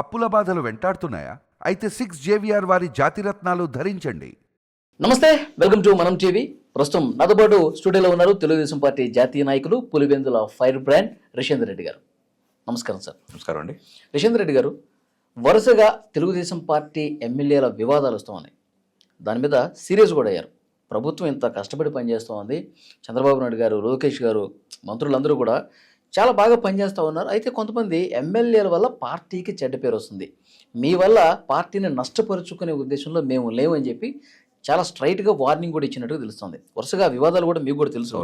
అప్పుల బాధలు వెంటాడుతున్నాయా? అయితే సిక్స్ జేవిఆర్ వారి జాతిరత్నాలు ధరించండి. నమస్తే వెల్కమ్ టు మనం టీవీ. ప్రస్తుతం నాతో పాటు స్టూడియోలో ఉన్నారు తెలుగుదేశం పార్టీ జాతీయ నాయకులు పులివెందుల ఫైర్ బ్రాండ్ రిషేందర్ రెడ్డి గారు. నమస్కారం సార్. నమస్కారం అండి. రిషేందర్ రెడ్డి గారు వరుసగా తెలుగుదేశం పార్టీ ఎమ్మెల్యేల వివాదాలు వస్తూ ఉన్నాయి దాని మీద సీరియస్ కూడా అయ్యారు. ప్రభుత్వం ఇంత కష్టపడి పనిచేస్తూ ఉంది చంద్రబాబు నాయుడు గారు లోకేష్ గారు మంత్రులందరూ కూడా చాలా బాగా పనిచేస్తూ ఉన్నారు. అయితే కొంతమంది ఎమ్మెల్యేల వల్ల పార్టీకి చెడ్డ పేరు వస్తుంది. మీ వల్ల పార్టీని నష్టపరుచుకునే ఉద్దేశంలో మేము లేవని చెప్పి చాలా స్ట్రైట్గా వార్నింగ్ కూడా ఇచ్చినట్టుగా తెలుస్తుంది. వరుసగా వివాదాలు కూడా మీకు కూడా తెలుసు.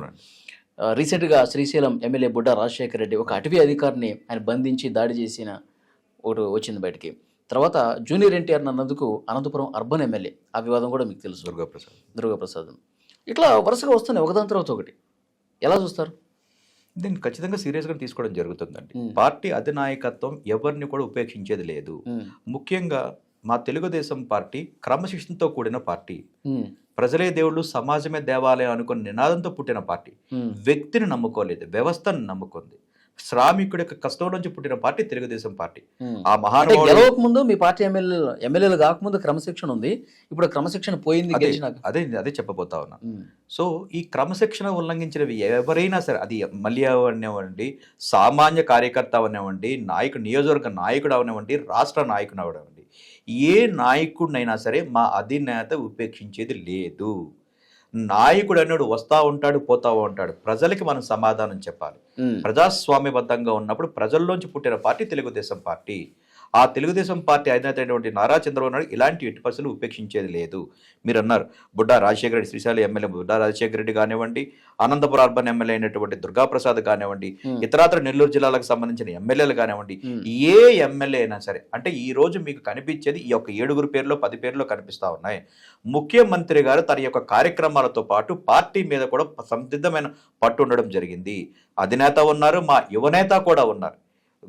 రీసెంట్గా శ్రీశైలం ఎమ్మెల్యే బుడ్డ రాజశేఖర రెడ్డి ఒక అటవీ అధికారిని ఆయన బంధించి దాడి చేసిన ఒకటి వచ్చింది బయటికి. తర్వాత జూనియర్ ఎన్టీఆర్ నందుకు అనంతపురం అర్బన్ ఎమ్మెల్యే. ఆ వివాదం కూడా మీకు తెలుసు. దుర్గాప్రసాద్. దుర్గాప్రసాద్. ఇట్లా వరుసగా వస్తున్నాయి. ఒకదాని తర్వాత ఒకటి. ఎలా చూస్తారు? దీన్ని ఖచ్చితంగా సీరియస్గా తీసుకోవడం జరుగుతుందండి. పార్టీ అధినాయకత్వం ఎవరిని కూడా ఉపేక్షించేది లేదు. ముఖ్యంగా మా తెలుగుదేశం పార్టీ క్రమశిక్షణతో కూడిన పార్టీ. ప్రజలే దేవుళ్ళు సమాజమే దేవాలయం అనుకున్న నినాదంతో పుట్టిన పార్టీ. వ్యక్తిని నమ్ముకోలేదు వ్యవస్థను నమ్ముకుంది. శ్రామికుడి యొక్క కష్టం నుంచి పుట్టిన పార్టీ తెలుగుదేశం పార్టీ. ఆ మహానుభావుడు ముందు మీ పార్టీ ఎమ్మెల్యేలు ఎమ్మెల్యేలు కాకముందు క్రమశిక్షణ ఉంది. ఇప్పుడు క్రమశిక్షణ పోయింది అదే అదే చెప్పబోతా ఉన్నా. సో ఈ క్రమశిక్షణ ఉల్లంఘించినవి ఎవరైనా సరే అది మల్లి అవనివ్వండి సామాన్య కార్యకర్త అవనివ్వండి నాయకుడు నియోజకవర్గ నాయకుడు అవనివ్వండి రాష్ట్ర నాయకుడు అవనివ్వండి ఏ నాయకుడినైనా సరే మా అధినేత ఉపేక్షించేది లేదు. నాయకుడు అన్నాడు వస్తా ఉంటాడు పోతా ఉంటాడు. ప్రజలకి మనం సమాధానం చెప్పాలి. ప్రజాస్వామ్యబద్ధంగా ఉన్నప్పుడు ప్రజల్లోంచి పుట్టిన పార్టీ తెలుగుదేశం పార్టీ. ఆ తెలుగుదేశం పార్టీ అధినేత అయినటువంటి నారా చంద్రబాబు నాయుడు ఇలాంటి ఎట్టి పరిస్థితులు ఉపేక్షించేది లేదు. మీరు అన్నారు బుడ్డా రాజశేఖర రెడ్డి శ్రీశైలం ఎమ్మెల్యే బుడ్డా రాజశేఖర రెడ్డి కానివ్వండి అనంతపురం అర్బన్ ఎమ్మెల్యే అయినటువంటి దుర్గాప్రసాద్ కానివ్వండి ఇతరాతర నెల్లూరు జిల్లాలకు సంబంధించిన ఎమ్మెల్యేలు కానివ్వండి ఏ ఎమ్మెల్యే అయినా సరే అంటే ఈ రోజు మీకు కనిపించేది ఈ యొక్క ఏడుగురు పేర్లో పది పేర్లో కనిపిస్తా ఉన్నాయి. ముఖ్యమంత్రి గారు తన యొక్క కార్యక్రమాలతో పాటు పార్టీ మీద కూడా సందిగ్ధమైన పట్టు ఉండడం జరిగింది. అధినేత ఉన్నారు మా యువనేత కూడా ఉన్నారు.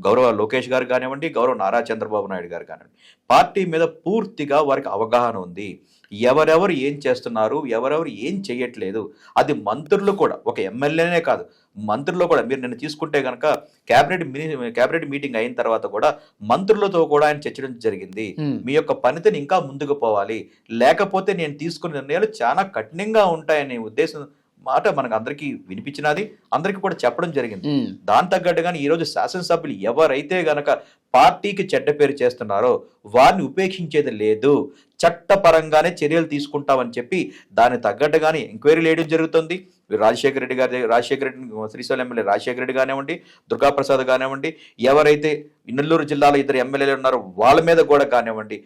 గౌరవ లోకేష్ గారు కానివ్వండి గౌరవ నారా చంద్రబాబు నాయుడు గారు కానివ్వండి. పార్టీ మీద పూర్తిగా వారికి అవగాహన ఉంది. ఎవరెవరు ఏం చేస్తున్నారు ఎవరెవరు ఏం చేయట్లేదు అది మంత్రులు కూడా ఒక ఎమ్మెల్యేనే కాదు మంత్రులు కూడా మీరు నిన్న తీసుకుంటే కనుక క్యాబినెట్ మిని క్యాబినెట్ మీటింగ్ అయిన తర్వాత కూడా మంత్రులతో కూడా ఆయన చర్చించడం జరిగింది. మీ యొక్క పనితీరు ఇంకా ముందుకు పోవాలి. లేకపోతే నేను తీసుకున్న నిర్ణయాలు చాలా కఠినంగా ఉంటాయనే ఉద్దేశం మాట మనకు అందరికీ వినిపించినది అందరికీ కూడా చెప్పడం జరిగింది. దాని తగ్గట్టుగానే ఈరోజు శాసనసభ్యులు ఎవరైతే గనక పార్టీకి చెడ్డ పేరు చేస్తున్నారో వారిని ఉపేక్షించేది లేదు. చట్టపరంగానే చర్యలు తీసుకుంటామని చెప్పి దానికి తగ్గట్టుగానే ఎంక్వైరీ వేయడం జరుగుతుంది. రాజశేఖర రెడ్డి గారి రాజశేఖర రెడ్డి శ్రీశైలం ఎమ్మెల్యే రాజశేఖర రెడ్డి కానివ్వండి దుర్గాప్రసాద్ కానివ్వండి ఎవరైతే నెల్లూరు జిల్లాలో ఇద్దరు ఎమ్మెల్యేలు ఉన్నారో వాళ్ళ మీద కూడా కానివ్వండి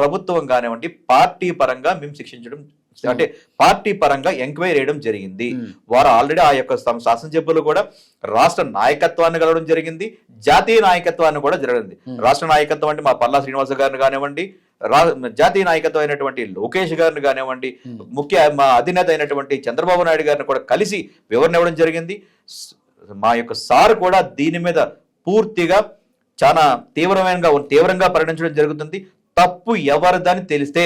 ప్రభుత్వం కానివ్వండి పార్టీ పరంగా మేము శిక్షించడం అంటే పార్టీ పరంగా ఎంక్వైరీ చేయడం జరిగింది. ఉమ్, వారు ఆల్రెడీ ఆ యొక్క శాసనసభ్యులు కూడా రాష్ట్ర నాయకత్వాన్ని కలవడం జరిగింది. జాతీయ నాయకత్వాన్ని కూడా జరిగింది. Hmm. రాష్ట్ర నాయకత్వం అంటే మా పల్లా శ్రీనివాస గారిని కానివ్వండి రా జాతీయ నాయకత్వం అయినటువంటి లోకేష్ గారిని కానివ్వండి Hmm. ముఖ్య మా అధినేత అయినటువంటి చంద్రబాబు నాయుడు గారిని కూడా కలిసి వివరణ ఇవ్వడం జరిగింది. మా యొక్క సార్ కూడా దీని మీద పూర్తిగా చాలా తీవ్రమైన తీవ్రంగా పరిగణించడం జరుగుతుంది. తప్పు ఎవరిదని తెలిస్తే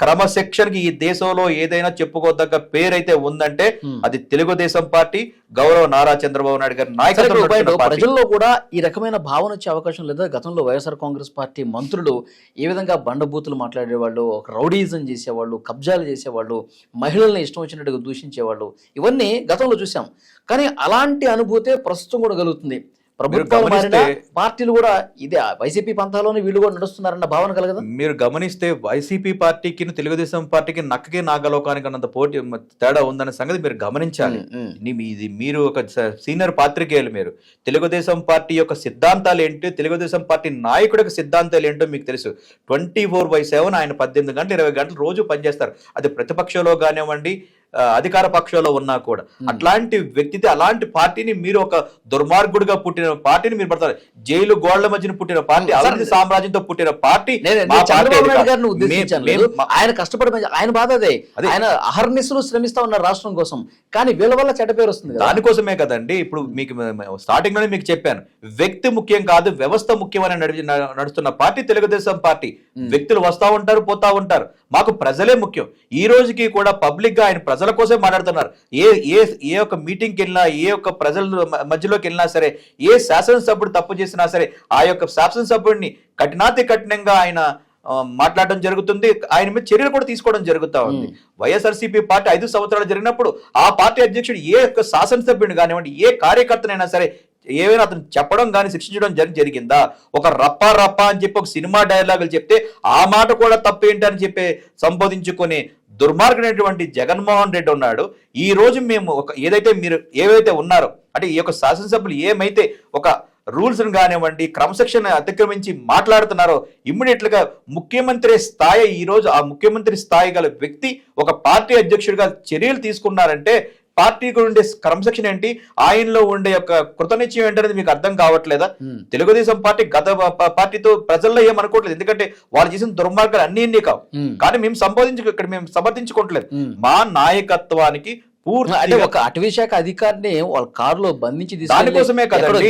క్రమశిక్షణకి ఈ దేశంలో ఏదైనా చెప్పుకోదగ్గ పేరైతే ఉందంటే. అది తెలుగుదేశం పార్టీ గౌరవ నారా చంద్రబాబు నాయుడు గారి నాయకత్వం. ప్రజల్లో కూడా ఈ రకమైన భావన వచ్చే అవకాశం లేదా గతంలో వైఎస్ఆర్ కాంగ్రెస్ పార్టీ మంత్రులు ఏ విధంగా బండబూతులు మాట్లాడేవాళ్ళు ఒక రౌడీజం చేసేవాళ్ళు కబ్జాలు చేసేవాళ్ళు మహిళల్ని ఇష్టం వచ్చినట్టుగా దూషించేవాళ్ళు ఇవన్నీ గతంలో చూసాం కానీ అలాంటి అనుభూతే ప్రస్తుతం కూడా కలుగుతుంది ప్రభుత్వాలు మారినా గమనిస్తే- పార్టీలు కూడా ఇదే వైసీపీ పంథాలోనే వీళ్ళు కూడా నడుస్తున్నారన్న భావన కలగదా? మీరు గమనిస్తే వైసీపీ పార్టీకి తెలుగుదేశం పార్టీకి నక్కకి నాగలోకానికి అన్నంత పోటీ తేడా ఉందన్న సంగతి మీరు గమనించాలి. ఇది మీరు ఒక సీనియర్ పాత్రికేయులు మీరు. తెలుగుదేశం పార్టీ యొక్క సిద్ధాంతాలు ఏంటి? తెలుగుదేశం పార్టీ నాయకుడి యొక్క సిద్ధాంతాలు ఏంటో మీకు తెలుసు. ట్వంటీ ఫోర్ బై సెవెన్ ఆయన పద్దెనిమిది గంటలు ఇరవై గంటలు రోజు పనిచేస్తారు. అది ప్రతిపక్షంలో కానివ్వండి అధికార పక్షంలో ఉన్నా కూడా. అట్లాంటి వ్యక్తితో అలాంటి పార్టీని మీరు ఒక దుర్మార్గుడిగా పుట్టిన పార్టీని మీరు పడతారు. జైలు గోళ్ళ మధ్యన పుట్టిన పార్టీ అభివృద్ధి సామ్రాజ్యంతో పుట్టిన పార్టీ. ఆయన కష్టపడి ఆయన బాధ అదే. ఆయన అహర్నిశలు శ్రమిస్తా ఉన్నారు రాష్ట్రం కోసం. కానీ వీళ్ళ వల్ల చెడ్డ పేరు వస్తుంది దానికోసమే కదండి ఇప్పుడు మీకు స్టార్టింగ్లోనే మీకు చెప్పాను. వ్యక్తి ముఖ్యం కాదు వ్యవస్థ ముఖ్యమని నడుస్తున్న పార్టీ తెలుగుదేశం పార్టీ. వ్యక్తులు వస్తా ఉంటారు పోతా ఉంటారు. మాకు ప్రజలే ముఖ్యం. ఈ రోజుకి కూడా పబ్లిక్గా ఆయన ప్రజల కోసమే మాట్లాడుతున్నారు. ఏ ఏ ఏ ఒక్క మీటింగ్కి వెళ్ళినా ఏ ఒక్క ప్రజల మధ్యలోకి వెళ్ళినా సరే ఏ శాసనసభ్యుడు తప్పు చేసినా సరే ఆ యొక్క శాసనసభ్యుడిని కఠినాతి కఠినంగా ఆయన మాట్లాడడం జరుగుతుంది. ఆయన మీద చర్యలు కూడా తీసుకోవడం జరుగుతా ఉంది. వైఎస్ఆర్సీపీ పార్టీ ఐదు సంవత్సరాలు జరిగినప్పుడు ఆ పార్టీ అధ్యక్షుడు ఏ ఒక్క శాసనసభ్యుడు కానివ్వండి ఏ కార్యకర్తనైనా సరే ఏమైనా అతను చెప్పడం కానీ శిక్షించడం జరి జరిగిందా? ఒక రప్ప రప్ప అని చెప్పి ఒక సినిమా డైలాగులు చెప్తే ఆ మాట కూడా తప్పేంటి అని చెప్పి సంబోధించుకొని దుర్మార్గుడైనటువంటి జగన్మోహన్ రెడ్డి ఉన్నాడు. ఈ రోజు మేము ఒక ఏదైతే మీరు ఏవైతే ఉన్నారో అంటే ఈ యొక్క శాసనసభ్యులు ఏమైతే ఒక రూల్స్ను కానివ్వండి క్రమశిక్షణ అతిక్రమించి మాట్లాడుతున్నారో ఇమ్మీడియట్గా ముఖ్యమంత్రి స్థాయి ఈ రోజు ఆ ముఖ్యమంత్రి స్థాయి గల వ్యక్తి ఒక పార్టీ అధ్యక్షుడిగా చర్యలు తీసుకున్నారంటే పార్టీకి ఉండే క్రమశిక్షణ ఏంటి ఆయనలో ఉండే యొక్క కృతనిశ్చయం ఏంటనేది మీకు అర్థం కావట్లేదా. తెలుగుదేశం పార్టీ గత పార్టీతో ప్రజల్లో ఏమనుకోవట్లేదు ఎందుకంటే వాళ్ళు చేసిన దుర్మార్గాలు అన్ని ఇన్ని కావు. కానీ మేము సంబోధించు ఇక్కడ మేము సమర్థించుకోవట్లేదు. మా నాయకత్వానికి అంటే ఒక అటవీ శాఖ అధికారిని వాళ్ళ కారులో బంధించి దానికోసమే కదండి.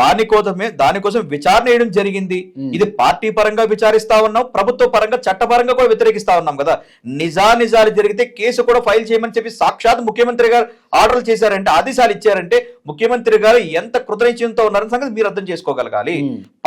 దానికోసమే దానికోసం విచారణ వేయడం జరిగింది. ఇది పార్టీ పరంగా విచారిస్తా ఉన్నాం ప్రభుత్వ పరంగా చట్టపరంగా కూడా వ్యతిరేకిస్తా ఉన్నాం కదా. నిజా నిజాలు జరిగితే కేసు కూడా ఫైల్ చేయమని చెప్పి సాక్షాత్ ముఖ్యమంత్రి గారు ఆర్డర్లు చేశారంటే ఆదేశాలు ఇచ్చారంటే ముఖ్యమంత్రి గారు ఎంత కృతనిశ్చయంతో ఉన్నారని సంగతి మీరు అర్థం చేసుకోగలగాలి.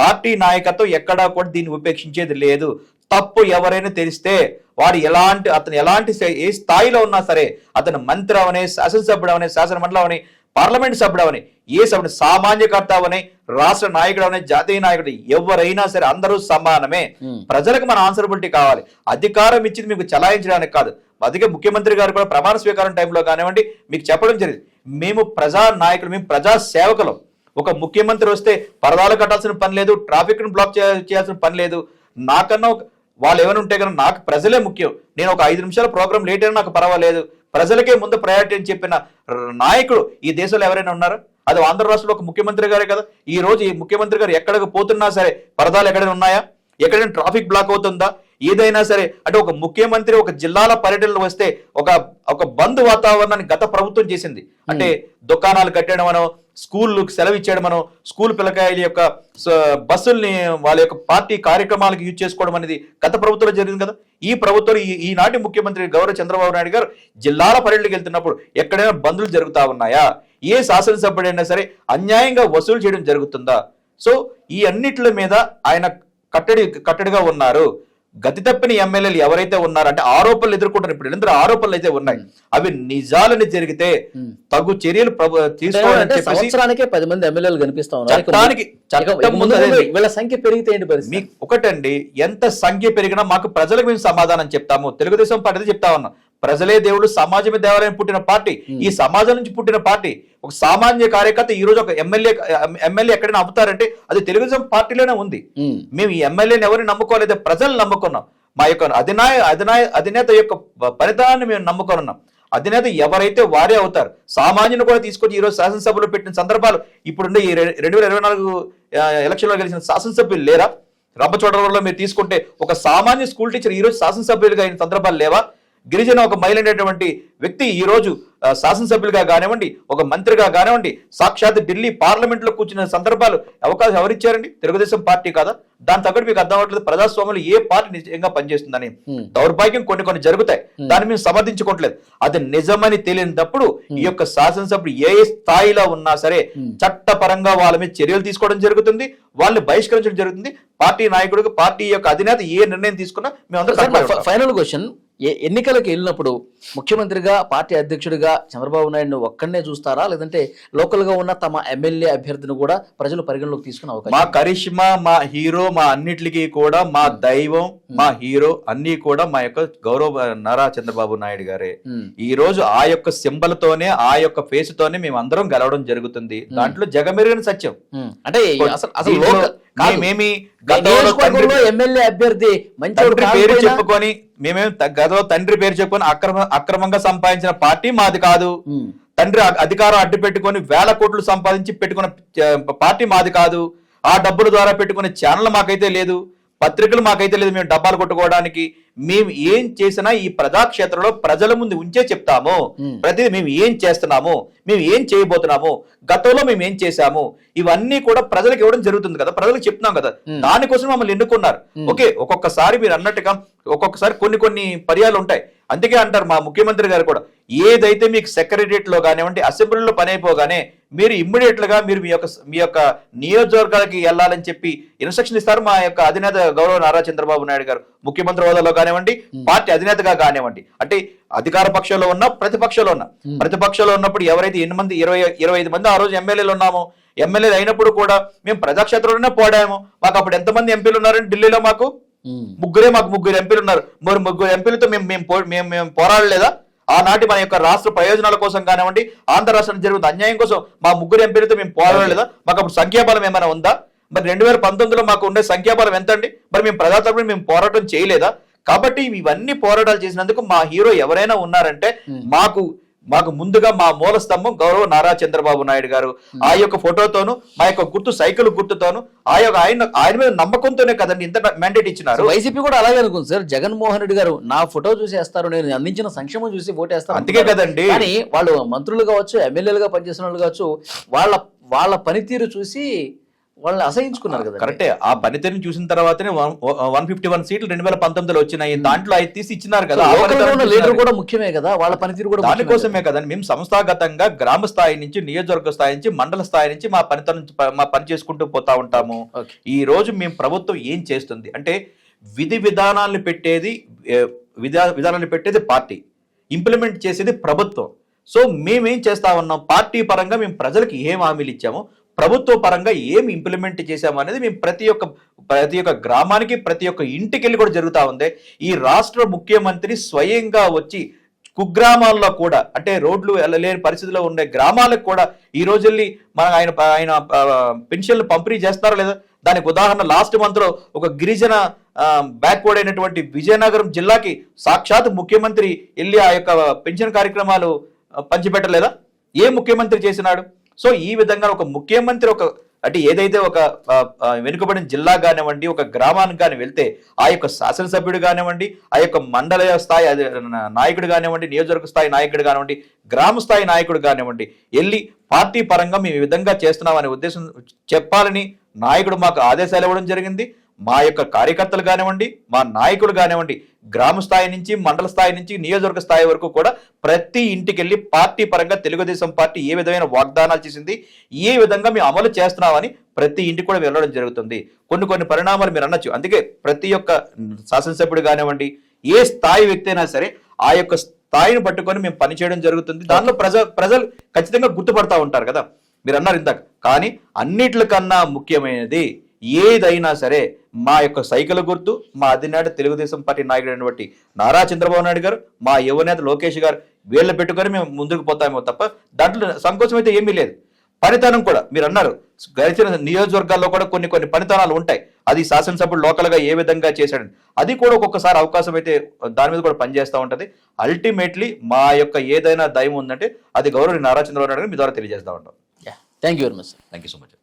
పార్టీ నాయకత్వం ఎక్కడా కూడా దీన్ని ఉపేక్షించేది లేదు. తప్పు ఎవరైనా తెలిస్తే వాడు ఎలాంటి అతను ఎలాంటి ఏ స్థాయిలో ఉన్నా సరే అతను మంత్రి అవని శాసనసభ్యుడు అవని శాసన మండలి అవని పార్లమెంట్ సభ్యుడు అవని ఏ సభ్యుడు సామాన్యకర్త అవని రాష్ట్ర నాయకుడు అవని జాతీయ నాయకుడు ఎవరైనా సరే అందరూ సమానమే. ప్రజలకు మన ఆన్సరబిలిటీ కావాలి. అధికారం ఇచ్చింది మీకు చలాయించడానికి కాదు. అందుకే ముఖ్యమంత్రి గారు కూడా ప్రమాణ స్వీకారం టైంలో కానివ్వండి మీకు చెప్పడం జరిగింది. మేము ప్రజా నాయకులు మేము ప్రజా సేవకులం. ఒక ముఖ్యమంత్రి వస్తే పరదాలు కట్టాల్సిన పని లేదు ట్రాఫిక్ను బ్లాక్ చేయ- చేయాల్సిన పని లేదు. నాకన్నా వాళ్ళు ఏమైనా ఉంటే కనుక నాకు ప్రజలే ముఖ్యం. నేను ఒక ఐదు నిమిషాల ప్రోగ్రామ్ లేట్ అయినా నాకు పర్వాలేదు. ప్రజలకే ముందు ప్రయారిటీ అని చెప్పిన నాయకుడు ఈ దేశంలో ఎవరైనా ఉన్నారా? అది ఆంధ్ర రాష్ట్రంలో ఒక ముఖ్యమంత్రి గారే కదా. ఈ రోజు ఈ ముఖ్యమంత్రి గారు ఎక్కడికి పోతున్నా సరే పరదాలు ఎక్కడైనా ఉన్నాయా? ఎక్కడైనా ట్రాఫిక్ బ్లాక్ అవుతుందా? ఏదైనా సరే అంటే ఒక ముఖ్యమంత్రి ఒక జిల్లాల పర్యటనలు వస్తే ఒక ఒక బంద్ వాతావరణాన్ని గత ప్రభుత్వం చేసింది. అంటే దుకాణాలు కట్టడం అనో స్కూల్ సెలవు ఇచ్చేయడం మనం స్కూల్ పిల్లకాయల యొక్క బస్సుల్ని వాళ్ళ యొక్క పార్టీ కార్యక్రమాలకు యూజ్ చేసుకోవడం అనేది గత ప్రభుత్వంలో జరిగింది కదా. ఈ ప్రభుత్వం ఈ ఈనాటి ముఖ్యమంత్రి గౌరవ చంద్రబాబు నాయుడు గారు జిల్లాల పర్యటనకు వెళ్తున్నప్పుడు ఎక్కడైనా బంధులు జరుగుతా ఉన్నాయా? ఏ శాసనసభ్యుడైనా సరే అన్యాయంగా వసూలు చేయడం జరుగుతుందా? సో ఈ అన్నిట్ల మీద ఆయన కట్టడి కట్టడిగా ఉన్నారు. గతి తప్పిన ఎమ్మెల్యేలు ఎవరైతే ఉన్నారో అంటే ఆరోపణలు ఎదుర్కొంటారు ఇప్పుడు ఎందుకు ఆరోపణలు అయితే ఉన్నాయి. అవి నిజాలని జరిగితే. తగు చర్యలు సంవత్సరానికే పది మంది ఎమ్మెల్యేలు కనిపిస్తా ఉన్నారు. వీళ్ళ సంఖ్య పెరిగితే ఏంటి పరిస్థితి? మీకు ఒకటండి ఎంత సంఖ్య పెరిగినా మాకు ప్రజలకు మేము సమాధానం చెప్తాము. తెలుగుదేశం పార్టీ చెప్తా ఉన్నాం. ప్రజలే దేవుడు సమాజమే దేవాలయం పుట్టిన పార్టీ. ఈ సమాజం నుంచి పుట్టిన పార్టీ. ఒక సామాన్య కార్యకర్త ఈ రోజు ఒక ఎమ్మెల్యే ఎమ్మెల్యే ఎక్కడైనా అమ్ముతారంటే అది తెలుగుదేశం పార్టీలోనే ఉంది. మేము. ఈ ఎమ్మెల్యేని ఎవరిని నమ్ముకోలేదు ప్రజలు నమ్ముకున్నాం. మా యొక్క అధినాయ అధినాయ అధినేత యొక్క పరిధానాన్ని మేము నమ్ముకున్నాం. అధినేత ఎవరైతే వారే అవుతారు సామాన్యుని కూడా తీసుకొచ్చి ఈరోజు శాసనసభలో పెట్టిన సందర్భాలు ఇప్పుడుండే ఈ రెండు వేల ఇరవై నాలుగు ఎలక్షన్లో గెలిచిన శాసనసభ్యులు లేరా? రంపచోడవరంలో మీరు తీసుకుంటే ఒక సామాన్య స్కూల్ టీచర్ ఈ రోజు శాసనసభ్యులుగా అయిన సందర్భాలు లేవా? గిరిజన ఒక మహిళ అనేటువంటి వ్యక్తి ఈ రోజు ఆ, శాసనసభ్యులుగా కానివ్వండి ఒక మంత్రిగా కానివ్వండి సాక్షాత్ ఢిల్లీ పార్లమెంట్లో కూర్చున్న సందర్భాలు అవకాశం ఎవరిచ్చారండి? తెలుగుదేశం పార్టీ కాదా? దాని తగ్గట్టు మీకు అర్థం అవ్వట్లేదు ప్రజాస్వామ్యంలో ఏ పార్టీ నిజంగా పనిచేస్తుందని. దౌర్భాగ్యం కొన్ని కొన్ని జరుగుతాయి. దాన్ని మేము సమర్థించుకోవట్లేదు. అది నిజమని తెలియనప్పుడు ఈ యొక్క శాసనసభ్యుడు ఏ స్థాయిలో ఉన్నా సరే చట్టపరంగా వాళ్ళ మీద చర్యలు తీసుకోవడం జరుగుతుంది. వాళ్ళని బహిష్కరించడం జరుగుతుంది. పార్టీ నాయకుడికి పార్టీ యొక్క అధినేత ఏ నిర్ణయం తీసుకున్నా మేమందరం ఉంటాం. Final question. ఎన్నికలకు వెళ్ళినప్పుడు ముఖ్యమంత్రిగా పార్టీ అధ్యక్షుడిగా చంద్రబాబు నాయుడు ఒక్కడనే చూస్తారా లేదంటే లోకల్గా ఉన్న తమ ఎమ్మెల్యే అభ్యర్థిని కూడా ప్రజలు పరిగణలోకి తీసుకునే మా కరిష్మా మా హీరో మా అన్నిటికీ కూడా మా దైవం మా హీరో అన్ని కూడా మా యొక్క గౌరవ నారా చంద్రబాబు నాయుడు గారే. ఈ రోజు ఆ యొక్క సింబల్ తోనే ఆ యొక్క ఫేస్ తోనే మేము అందరం గెలవడం జరుగుతుంది దాంట్లో జగమెరుగని సత్యం. అంటే అసలు అసలు. మేమేమి గతంలో ఎమ్మెల్యే అభ్యర్థి తండ్రి పేరు చెప్పుకొని మేమేం త- గతంలో తండ్రి పేరు చెప్పుకొని అక్రమ అక్రమంగా సంపాదించిన పార్టీ మాది కాదు. తండ్రి అధికారం అడ్డు పెట్టుకొని వేల కోట్లు సంపాదించి పెట్టుకున్న పార్టీ మాది కాదు. ఆ డబ్బుల ద్వారా పెట్టుకునే ఛానల్ మాకైతే లేదు. పత్రికలు మాకైతే లేదు మేము డబ్బాలు కొట్టుకోవడానికి. మేము ఏం చేసినా ఈ ప్రజాక్షేత్రంలో ప్రజల ముందు ఉంచే చెప్తాము. ప్రతిదీ మేము ఏం చేస్తున్నాము? మేము ఏం చేయబోతున్నాము? గతంలో మేము ఏం చేశాము? ఇవన్నీ కూడా ప్రజలకు ఇవ్వడం జరుగుతుంది కదా. ప్రజలకు చెప్తున్నాం కదా. దానికోసం మమ్మల్ని ఎన్నుకున్నారు. ఓకే ఒక్కొక్కసారి మీరు అన్నట్టుగా ఒక్కొక్కసారి కొన్ని కొన్ని పర్యాలు ఉంటాయి. అందుకే అంటారు మా ముఖ్యమంత్రి గారు కూడా ఏదైతే మీకు సెక్రటరియట్లో కానివ్వండి అసెంబ్లీలో పని అయిపోగానే మీరు ఇమ్మీడియట్గా మీరు మీ యొక్క మీ యొక్క నియోజకవర్గాలకి వెళ్ళాలని చెప్పి ఇన్స్ట్రక్షన్ ఇస్తారు. మా యొక్క అధినేత గౌరవ నారా చంద్రబాబు నాయుడు గారు. ముఖ్యమంత్రి హోదాలో కానివ్వండి పార్టీ అధినేతగా కానివ్వండి. అంటే అధికార పక్షంలో ఉన్న ప్రతిపక్షంలో ఉన్న. ప్రతిపక్షంలో ఉన్నప్పుడు ఎవరైతే ఎన్ని మంది ఇరవై ఇరవై ఐదు మంది ఆ రోజు ఎమ్మెల్యేలు ఉన్నామో ఎమ్మెల్యేలు అయినప్పుడు కూడా మేము ప్రజాక్షేత్రంలోనే పోడాము. మాకు అప్పుడు ఎంతమంది ఎంపీలు ఉన్నారని ఢిల్లీలో మాకు. ముగ్గురే మాకు ముగ్గురు ఎంపీలు ఉన్నారు. మరి ముగ్గురు ఎంపీలతో మేము మేము మేము పోరాడలేదా? ఆనాటి మన యొక్క రాష్ట్ర ప్రయోజనాల కోసం కానివ్వండి ఆంధ్ర రాష్ట్రం జరుగుతున్న అన్యాయం కోసం మా ముగ్గురు ఎంపీలతో మేము పోరాడలేదా మాకు అప్పుడు సంఖ్యాబలం ఏమైనా ఉందా? మరి రెండు వేల పంతొమ్మిదిలో మాకు ఉండే సంఖ్యాబలం ఎంత అండి మరి మేము ప్రజా తరపున మేము పోరాటం చేయలేదా? కాబట్టి ఇవన్నీ పోరాటాలు చేసినందుకు మా హీరో ఎవరైనా ఉన్నారంటే మాకు మాకు ముందుగా మా మూల స్తంభం గౌరవ నారా చంద్రబాబు నాయుడు గారు. ఆ యొక్క ఫోటోతోను మా యొక్క గుర్తు సైకిల్ గుర్తుతోను ఆ యొక్క ఆయన ఆయన మీద నమ్మకంతోనే కదండి ఇంత మ్యాండేట్ ఇచ్చినారు. వైసీపీ కూడా అలాగే అనుకుంది సార్. జగన్మోహన్ రెడ్డి గారు నా ఫోటో చూసి వేస్తారు నేను అందించిన సంక్షేమం చూసి ఓటేస్తారు అందుకే కదండి. కానీ వాళ్ళు మంత్రులు కావచ్చు ఎమ్మెల్యేలుగా పనిచేసిన వాళ్ళు కావచ్చు వాళ్ళ వాళ్ళ పనితీరు చూసి వాళ్ళని అసహించుకున్నారు కదా కరెక్టే. ఆ పనితీరుని చూసిన తర్వాతనే వన్ ఫిఫ్టీ వన్ సీట్లు రెండు వేల పంతొమ్మిదిలో వచ్చినాయి. దాంట్లో అవి తీసి ఇచ్చినారు కదా. లీడర్. కూడా ముఖ్యమే కదా. వాళ్ళ పనితీరు కూడా దానికోసమే కదండి. మేము సంస్థాగతంగా గ్రామ స్థాయి నుంచి నియోజకవర్గ స్థాయి నుంచి మండల స్థాయి నుంచి మా పనితనం మా పని చేసుకుంటూ పోతా ఉంటాము. కదా. ఈ రోజు మేము ప్రభుత్వం ఏం చేస్తుంది? అంటే విధి విధానాలను పెట్టేది విధా విధానాలు పెట్టేది పార్టీ. ఇంప్లిమెంట్ చేసేది ప్రభుత్వం. సో మేమేం చేస్తా ఉన్నాం? పార్టీ పరంగా మేము ప్రజలకు ఏం హామీలు ఇచ్చామో? ప్రభుత్వ పరంగా ఏం ఇంప్లిమెంట్ చేశాము అనేది మేము ప్రతి ఒక్క ప్రతి ఒక్క గ్రామానికి ప్రతి ఒక్క ఇంటికి వెళ్ళి కూడా జరుగుతూ ఉంది. ఈ రాష్ట్ర ముఖ్యమంత్రి స్వయంగా వచ్చి కుగ్రామాల్లో కూడా అంటే రోడ్లు వెళ్ళలేని పరిస్థితిలో ఉండే గ్రామాలకు కూడా ఈ రోజుల్ని మన ఆయన ఆయన పెన్షన్లు పంపిణీ చేస్తారా లేదా? దానికి ఉదాహరణ లాస్ట్ మంత్లో ఒక గిరిజన బ్యాక్వర్డ్ అయినటువంటి విజయనగరం జిల్లాకి సాక్షాత్ ముఖ్యమంత్రి వెళ్ళి ఆ యొక్క పెన్షన్ కార్యక్రమాలు పంచిపెట్టలేదా? ఏ ముఖ్యమంత్రి చేసినాడు? సో ఈ విధంగా ఒక ముఖ్యమంత్రి ఒక అంటే ఏదైతే ఒక వెనుకబడిన జిల్లా కానివ్వండి ఒక గ్రామానికి కానీ వెళ్తే ఆ యొక్క శాసనసభ్యుడు కానివ్వండి ఆ యొక్క మండల స్థాయి అదే, నాయకుడు కానివ్వండి నియోజకవర్గ స్థాయి నాయకుడు కానివ్వండి గ్రామ స్థాయి నాయకుడు కానివ్వండి వెళ్ళి పార్టీ పరంగా మేము ఈ విధంగా చేస్తున్నామనే ఉద్దేశం చెప్పాలని నాయకుడు మాకు ఆదేశాలు ఇవ్వడం జరిగింది. మా యొక్క కార్యకర్తలు కానివ్వండి మా నాయకులు కానివ్వండి గ్రామ స్థాయి నుంచి మండల స్థాయి నుంచి నియోజకవర్గ స్థాయి వరకు కూడా ప్రతి ఇంటికి వెళ్ళి పార్టీ పరంగా తెలుగుదేశం పార్టీ ఏ విధమైన వాగ్దానాలు చేసింది ఏ విధంగా మేము అమలు చేస్తున్నామని ప్రతి ఇంటికి కూడా వెళ్ళడం జరుగుతుంది. కొన్ని కొన్ని పరిణామాలు మీరు అనొచ్చు. అందుకే ప్రతి ఒక్క శాసనసభ్యుడు కానివ్వండి ఏ స్థాయి వ్యక్తి అయినా సరే ఆ యొక్క స్థాయిని పట్టుకొని మేము పనిచేయడం జరుగుతుంది. దానిలో ప్రజ ప్రజలు ఖచ్చితంగా గుర్తుపడతా ఉంటారు కదా. మీరు అన్నారు ఇందాక. కానీ అన్నిటికన్నా ముఖ్యమైనది ఏదైనా సరే మా యొక్క సైకిల్ గుర్తు మా అధినేత తెలుగుదేశం పార్టీ నాయకుడు అయినటువంటి నారా చంద్రబాబు నాయుడు గారు మా యువనేత లోకేష్ గారు వీళ్ళు పెట్టుకొని మేము ముందుకు పోతామో తప్ప దాంట్లో సంకోచం అయితే ఏమీ లేదు. పనితనం కూడా మీరు అన్నారు గడిచిన నియోజకవర్గాల్లో కూడా కొన్ని కొన్ని పనితనాలు ఉంటాయి. అది శాసనసభ్యుడు లోకల్గా ఏ విధంగా చేశాడని. అది కూడా ఒక్కొక్కసారి అవకాశం అయితే దాని మీద కూడా పనిచేస్తూ ఉంటది. అల్టిమేట్లీ మా యొక్క ఏదైనా దయం ఉందంటే అది గౌరవ నారా చంద్రబాబు నాయుడు గారు మీ ద్వారా తెలియజేస్తా ఉంటాం. Thank you very much thank you so much